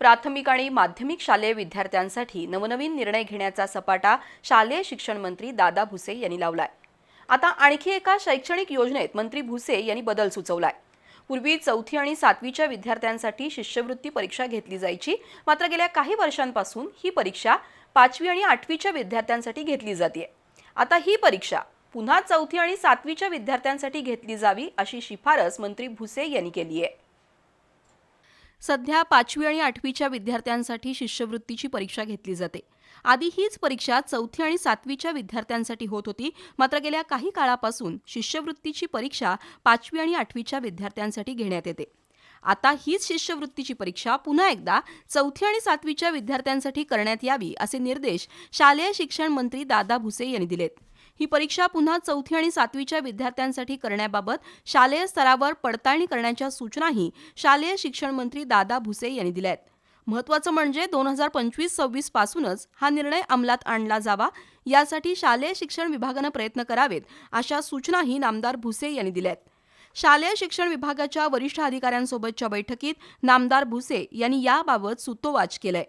प्राथमिक आणि माध्यमिक शालेय विद्यार्थ्यांसाठी नवनवीन निर्णय घेण्याचा सपाटा शालेय शिक्षण मंत्री दादा भुसे यांनी लावलाय. आता आणखी एका शैक्षणिक योजनेत मंत्री भुसे यांनी बदल सुचवलाय. पूर्वी चौथी आणि सातवीच्या विद्यार्थ्यांसाठी शिष्यवृत्ती परीक्षा घेतली जायची मात्र गेल्या काही वर्षांपासून ही परीक्षा पाचवी आणि आठवीच्या विद्यार्थ्यांसाठी घेतली जाते आता ही परीक्षा पुन्हा चौथी आणि सातवीच्या विद्यार्थ्यांसाठी घेतली जावी अशी शिफारस मंत्री भुसे यांनी केली आहे सध्या पाचवी आणि आठवीच्या विद्यार्थ्यांसाठी शिष्यवृत्तीची परीक्षा घेतली जाते. आधी हीच परीक्षा चौथी आणि सातवीच्या विद्यार्थ्यांसाठी होत होती. मात्र गेल्या काही काळापासून शिष्यवृत्तीची परीक्षा पाचवी आणि आठवीच्या विद्यार्थ्यांसाठी घेण्यात येते. आता हीच शिष्यवृत्तीची परीक्षा पुन्हा एकदा चौथी आणि सातवीच्या विद्यार्थ्यांसाठी करण्यात यावी असे निर्देश शालेय शिक्षण मंत्री दादा भुसे यांनी दिलेत. ही परीक्षा पुन्हा चौथी आणि सातवीच्या विद्यार्थ्यांसाठी करण्याबाबत शालेय स्तरावर पडताळणी करण्याच्या सूचनाही शालेय शिक्षण मंत्री दादा भुसे यांनी दिल्या आहेत महत्त्वाचं म्हणजे दोन हजार पंचवीस सव्वीस पासूनच हा निर्णय अंमलात आणला जावा यासाठी शालेय शिक्षण विभागानं प्रयत्न करावेत अशा सूचनाही नामदार भुसे यांनी दिल्या आहेत शालेय शिक्षण विभागाच्या वरिष्ठ अधिकाऱ्यांसोबतच्या बैठकीत नामदार भुसे यांनी याबाबत सुतोवाच केलंय.